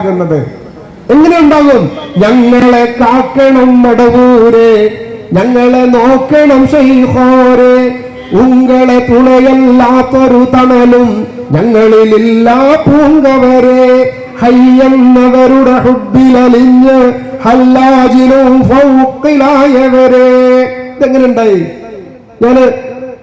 ഉണ്ടാകുന്നത് എങ്ങനെ ഉണ്ടാകും? ഞങ്ങളെ കാക്കണം മടവൂരെ ഞങ്ങളെ നോക്കണം ഷെയ്ഹോരെ ഉങ്ങളെ തുണയല്ലാത്തൊരു തണലും ഞങ്ങളിലില്ല പൂങ്കവരെ. ഹയ്യെന്നവരുടെ ഹുബിലലിഞ്ഞ് ഹല്ലാജിനും ഫൗക്കിലായവരെ ഇതെങ്ങനെ ഉണ്ടായി? ഞാൻ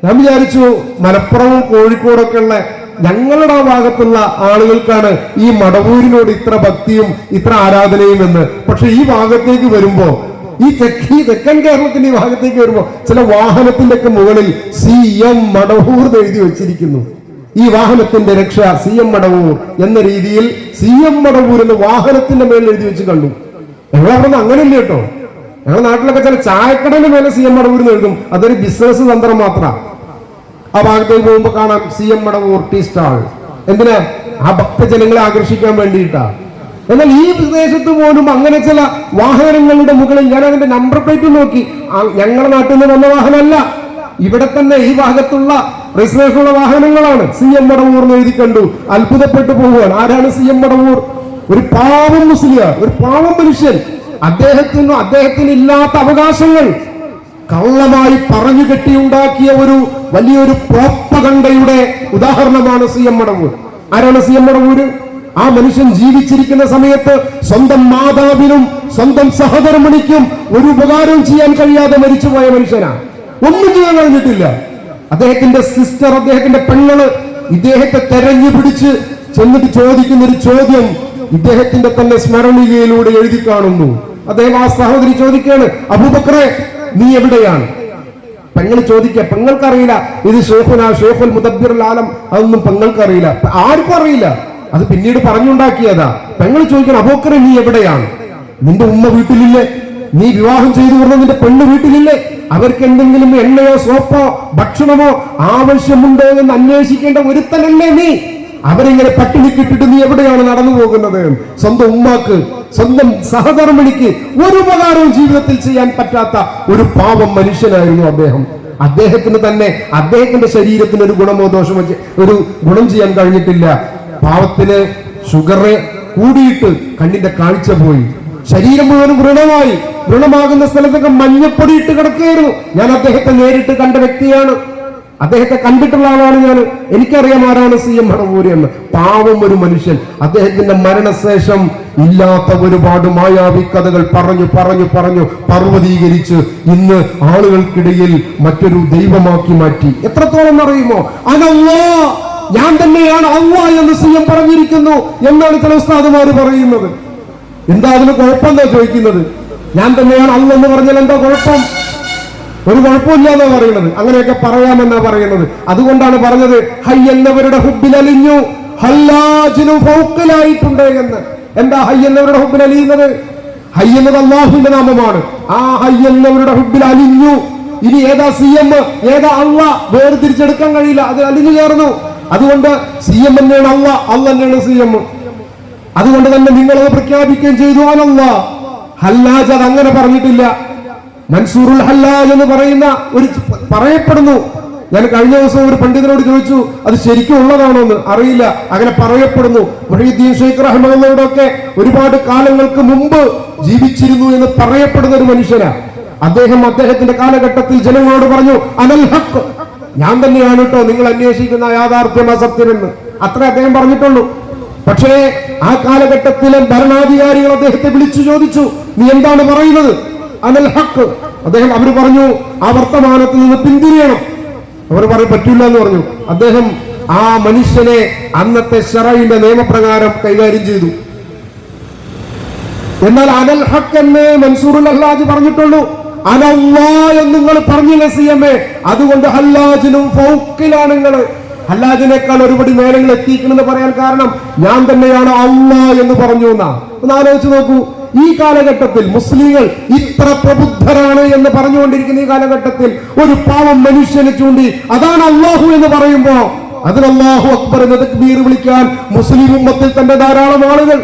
ഞാൻ വിചാരിച്ചു മലപ്പുറവും കോഴിക്കോടൊക്കെ ഉള്ള ഞങ്ങളുടെ ആ ഭാഗത്തുള്ള ആളുകൾക്കാണ് ഈ മടവൂരിനോട് ഇത്ര ഭക്തിയും ഇത്ര ആരാധനയും എന്ന്. പക്ഷെ ഈ ഭാഗത്തേക്ക് വരുമ്പോ ഈ തെക്ക് ഈ തെക്കൻ കേരളത്തിന്റെ ഈ ഭാഗത്തേക്ക് വരുമ്പോ ചില വാഹനത്തിന്റെ ഒക്കെ മുകളിൽ സി എം മടവൂർ എഴുതി വെച്ചിരിക്കുന്നു. ഈ വാഹനത്തിന്റെ രക്ഷ സി എം മടവൂർ എന്ന രീതിയിൽ സി എം മടവൂർ എന്ന് വാഹനത്തിന്റെ മേലിൽ എഴുതി വെച്ച് കണ്ടു. ഞങ്ങൾ അവിടെ അങ്ങനെയില്ല കേട്ടോ. ഞങ്ങളുടെ നാട്ടിലൊക്കെ ചില ചായക്കടന്റെ മേലെ സി എം മടവൂർ എന്ന് എഴുതും. അതൊരു ബിസിനസ് തന്ത്രം മാത്രമാണ് ആ ഭാഗത്തേക്ക് പോകുമ്പോൾ കാണാം C M Madavoor tea stall. എന്തിനാ? ആ ഭക്തജനങ്ങളെ ആകർഷിക്കാൻ വേണ്ടിയിട്ടാ. എന്നാൽ ഈ പ്രദേശത്ത് പോലും അങ്ങനെ ചില വാഹനങ്ങളുടെ മുകളിൽ ഞാൻ അതിന്റെ നമ്പർ പ്ലേറ്റ് നോക്കി. ഞങ്ങളുടെ നാട്ടിൽ നിന്ന് വന്ന വാഹനമല്ല. ഇവിടെ തന്നെ ഈ ഭാഗത്തുള്ള രജിസ്ട്രേഷനുള്ള വാഹനങ്ങളാണ്. സി എം മടവൂർ എന്ന് എഴുതി കണ്ടു. അത്ഭുതപ്പെട്ടു പോവുകയാണ് ആരാണ് സി എം മടവൂർ ഒരു പാവം മുസ്ലിം ഒരു പാവം മനുഷ്യൻ. അദ്ദേഹത്തിനും അദ്ദേഹത്തിന് ഇല്ലാത്ത അവകാശങ്ങൾ. കള്ളമായി പറഞ്ഞു കെട്ടിയുണ്ടാക്കിയ ഒരു വലിയൊരു പ്രോപ്പകണ്ടയുടെ ഉദാഹരണമാണ് സി എം മടവൂർ ആരാണ് സി എം മടവൂര് ആ മനുഷ്യൻ ജീവിച്ചിരിക്കുന്ന സമയത്ത് സ്വന്തം മാതാവിനും സ്വന്തം സഹധർമ്മിണിക്കും ഒരു ഉപകാരം ചെയ്യാൻ കഴിയാതെ മരിച്ചുപോയ മനുഷ്യനാണ് ഒന്നും ചെയ്യാൻ കഴിഞ്ഞിട്ടില്ല. അദ്ദേഹത്തിന്റെ സിസ്റ്റർ അദ്ദേഹത്തിന്റെ പെങ്ങൾ ഇദ്ദേഹത്തെ തെരഞ്ഞു പിടിച്ച് ചെന്നിട്ട് ചോദിക്കുന്ന ഒരു ചോദ്യം ഇദ്ദേഹത്തിന്റെ തന്നെ സ്മരണികയിലൂടെ എഴുതി കാണുന്നു. അദ്ദേഹം ആ സഹോദരി ചോദിക്കുകയാണ് അബൂബക്കറെ നീ എവിടെയാണ്? പെങ്ങൾ ചോദിക്കുക പെങ്ങൾക്കറിയില്ല. ഇത് ഷേഖുന ഷേഖുൽ മുദബ്ബിർ ആലം. അതൊന്നും പെങ്ങൾക്കറിയില്ല. ആർക്കും അറിയില്ല. അത് പിന്നീട് പറഞ്ഞുണ്ടാക്കിയതാ. പെങ്ങൾ ചോദിക്കണം അബൂക്കറെ നീ എവിടെയാണ്? നിന്റെ ഉമ്മ വീട്ടിലില്ലേ? നീ വിവാഹം ചെയ്തു കൊടുത്ത നിന്റെ പെണ്ണ് വീട്ടിലില്ലേ? അവർക്ക് എന്തെങ്കിലും എണ്ണയോ സോപ്പോ ഭക്ഷണമോ ആവശ്യമുണ്ടോ എന്ന് അന്വേഷിക്കേണ്ട ഒരുത്തനല്ലേ നീ? അവരിങ്ങനെ പട്ടിണിക്കിട്ടിട്ട് നീ എവിടെയാണ് നടന്നു പോകുന്നത്? സ്വന്തം ഉമ്മാക്ക് സ്വന്തം സഹധർമ്മിണിക്ക് ഒരു ഉപകാരവും ജീവിതത്തിൽ ചെയ്യാൻ പറ്റാത്ത ഒരു പാവം മനുഷ്യനായിരുന്നു അദ്ദേഹം. അദ്ദേഹത്തിന് തന്നെ അദ്ദേഹത്തിന്റെ ശരീരത്തിന് ഒരു ഗുണമോ ദോഷമോ ഒരു ഗുണം ചെയ്യാൻ കഴിഞ്ഞിട്ടില്ല. പാവത്തിന് ഷുഗർ കൂടിയിട്ട് കണ്ണിന്റെ കാഴ്ച പോയി. ശരീരം മുഴുവൻ വൃണമായി വൃണമാകുന്ന സ്ഥലത്തൊക്കെ മഞ്ഞപ്പൊടി ഇട്ട് കിടക്കുകയായിരുന്നു. ഞാൻ അദ്ദേഹത്തെ നേരിട്ട് കണ്ട വ്യക്തിയാണ്. അദ്ദേഹത്തെ കണ്ടിട്ടുള്ള ആളാണ് ഞാൻ. എനിക്കറിയാം ആരാണ് സി എം ഹണപൂരി എന്ന്. പാവം ഒരു മനുഷ്യൻ. അദ്ദേഹത്തിന്റെ മരണശേഷം ഇല്ലാത്ത ഒരുപാട് മായാവി കഥകൾ പറഞ്ഞു പറഞ്ഞു പറഞ്ഞു പർവതീകരിച്ച് ഇന്ന് ആളുകൾക്കിടയിൽ മറ്റൊരു ദൈവമാക്കി മാറ്റി. എത്രത്തോളം അറിയുമോ? അതല്ലോ ഞാൻ തന്നെയാണ് അല്ല എന്ന് സി പറഞ്ഞിരിക്കുന്നു എന്നാണ് ചില ഉസ്താദുമാര് പറയുന്നത്. എന്താ അതിന് കുഴപ്പം എന്താ ചോദിക്കുന്നത്? ഞാൻ തന്നെയാണ് അല്ലെന്ന് പറഞ്ഞാൽ എന്താ കുഴപ്പം? ഒരു കുഴപ്പമില്ല എന്നാ പറയുന്നത്. അങ്ങനെയൊക്കെ പറയാമെന്നാ പറയുന്നത്. അതുകൊണ്ടാണ് പറഞ്ഞത് ഹൈ എന്നവരുടെ ഹുബിൽ അലിഞ്ഞു ഹല്ലാജിനു ഫൗക്കലായിട്ടുണ്ട് എന്ന്. എന്താ ഹൈ എന്നവരുടെ ഹുബിൽ അലിയുന്നത്? ഹൈ അള്ളാഹുവിന്റെ നാമമാണ്. ആ ഹൈ എന്നവരുടെ ഹുബിൽ അലിഞ്ഞു. ഇനി ഏതാ സി എം? ഏതാ അള്ള? വേർതിരിച്ചെടുക്കാൻ കഴിയില്ല. അത് അലിഞ്ഞു ചേർന്നു. അതുകൊണ്ട് സി എം തന്നെയാണ് അള്ള. അള്ള തന്നെയാണ് സി എം. അതുകൊണ്ട് തന്നെ നിങ്ങൾ അത് പ്രഖ്യാപിക്കുകയും ചെയ്തു അനല്ല. ഹല്ലാജ് അത് അങ്ങനെ പറഞ്ഞിട്ടില്ല. മൻസൂറുൽ ഹല്ലാജ് എന്ന് പറയുന്ന ഒരു പറയപ്പെടുന്നു. ഞാൻ കഴിഞ്ഞ ദിവസം ഒരു പണ്ഡിതനോട് ചോദിച്ചു അത് ശരിക്കും ഉള്ളതാണോ എന്ന്? അറിയില്ല. അങ്ങനെ പറയപ്പെടുന്നു. മുഹീദ്ദീൻ ഷെയ്ഖ് റഹ്മാനോടൊക്കെ ഒരുപാട് കാലങ്ങൾക്ക് മുമ്പ് ജീവിച്ചിരുന്നു എന്ന് പറയപ്പെടുന്ന ഒരു മനുഷ്യനാ. അദ്ദേഹം അദ്ദേഹത്തിന്റെ കാലഘട്ടത്തിൽ ജനങ്ങളോട് പറഞ്ഞു അനൽ ഹക്ക് ഞാൻ തന്നെയാണ് കേട്ടോ നിങ്ങൾ അന്വേഷിക്കുന്ന യാഥാർത്ഥ്യം അസത്യമെന്ന്. അത്ര അദ്ദേഹം പറഞ്ഞിട്ടുള്ളൂ. പക്ഷേ ആ കാലഘട്ടത്തിലെ ഭരണാധികാരികൾ അദ്ദേഹത്തെ വിളിച്ചു ചോദിച്ചു നീ എന്താണ് പറയുന്നത്? അനൽ ഹക്ക് അദ്ദേഹം അവർ പറഞ്ഞു ആ വർത്തമാനത്തിൽ നിന്ന് പിന്തിരിയണം. അവർ പറയും പറ്റില്ല എന്ന് പറഞ്ഞു. അദ്ദേഹം ആ മനുഷ്യനെ അന്നത്തെ ഷറയിന്റെ നിയമപ്രകാരം കൈകാര്യം ചെയ്തു. എന്നാൽ അനൽ ഹക്ക് എന്ന് മൻസൂറുൽ അഹ്ലാജ് പറഞ്ഞിട്ടുള്ളൂ. അനല്ലാ എന്ന് നിങ്ങൾ എം എ? അതുകൊണ്ട് ഹല്ലാജിനും ഫൗക്കിലാണ് നിങ്ങൾ ഹല്ലാജിനേക്കാൾ ഒരുപടി മേലങ്ങൾ എത്തിക്കണമെന്ന് പറയാൻ കാരണം ഞാൻ തന്നെയാണ് അള്ളാ എന്ന് പറഞ്ഞു എന്നാ. ഒന്ന് ആലോചിച്ച് നോക്കൂ. ഈ കാലഘട്ടത്തിൽ മുസ്ലിങ്ങൾ ഇത്ര പ്രബുദ്ധരാണ് എന്ന് പറഞ്ഞുകൊണ്ടിരിക്കുന്ന ഈ കാലഘട്ടത്തിൽ ഒരു പാവം മനുഷ്യനെ ചൂണ്ടി അതാണ് അള്ളാഹു എന്ന് പറയുമ്പോ അതിന് അള്ളാഹു അക്ബർ എന്ന് തക്ബീർ വിളിക്കാൻ മുസ്ലിം ഉമ്മത്തിൽ തന്നെ ധാരാളം ആളുകൾ